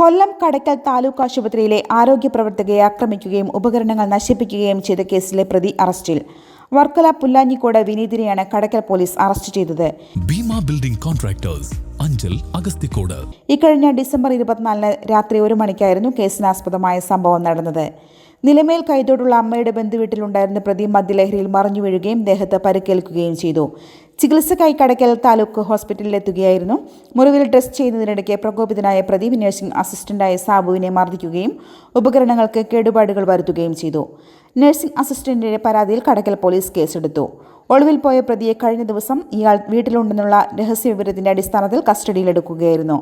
കൊല്ലം കടയ്ക്കൽ താലൂക്ക് ആശുപത്രിയിലെ ആരോഗ്യ പ്രവർത്തകയെ ആക്രമിക്കുകയും ഉപകരണങ്ങൾ നശിപ്പിക്കുകയും ചെയ്ത കേസിലെ പ്രതി അറസ്റ്റിൽ. വർക്കല പുല്ലാഞ്ഞിക്കോട് വിനീതിനെയാണ് കടയ്ക്കൽ പോലീസ് അറസ്റ്റ് ചെയ്തത്. ഭീമ ബിൽഡിംഗ് കോൺട്രാക്ടേഴ്സ് അഞ്ചൽ അഗസ്തിക്കോട് ഇക്കഴിഞ്ഞ ഡിസംബർ ഇരുപത്തിനാലിന് രാത്രി ഒരു മണിക്കായിരുന്നു കേസിനാസ്പദമായ സംഭവം നടന്നത്. നിലമേൽ കൈതോടുള്ള അമ്മയുടെ ബന്ധുവീട്ടിലുണ്ടായിരുന്ന പ്രതി മദ്യലഹരിയിൽ മറിഞ്ഞു വീഴുകയും ദേഹത്ത് പരിക്കേൽക്കുകയും ചെയ്തു. ചികിത്സക്കായി കടക്കൽ താലൂക്ക് ഹോസ്പിറ്റലിലെത്തുകയായിരുന്നു മുറിവിൽ ഡ്രസ് ചെയ്യുന്നതിനിടയ്ക്ക് പ്രകോപിതനായ പ്രദീപ് നഴ്സിംഗ് അസിസ്റ്റന്റായ സാബുവിനെ മർദ്ദിക്കുകയും ഉപകരണങ്ങൾക്ക് കേടുപാടുകൾ വരുത്തുകയും ചെയ്തു. നഴ്സിംഗ് അസിസ്റ്റന്റിന്റെ പരാതിയിൽ കടക്കൽ പോലീസ് കേസെടുത്തു. ഒളിവിൽ പോയ പ്രതിയെ കഴിഞ്ഞ ദിവസം ഇയാൾ വീട്ടിലുണ്ടെന്നുള്ള രഹസ്യവിവരത്തിന്റെ അടിസ്ഥാനത്തിൽ കസ്റ്റഡിയിലെടുക്കുകയായിരുന്നു.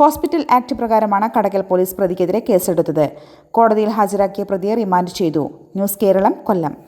ഹോസ്പിറ്റൽ ആക്ട് പ്രകാരമാണ് കടക്കൽ പോലീസ് പ്രതിക്കെതിരെ കേസെടുത്തത്. കോടതിയിൽ ഹാജരാക്കിയ പ്രതിയെ റിമാൻഡ് ചെയ്തു. ന്യൂസ് കേരളം കൊല്ലം.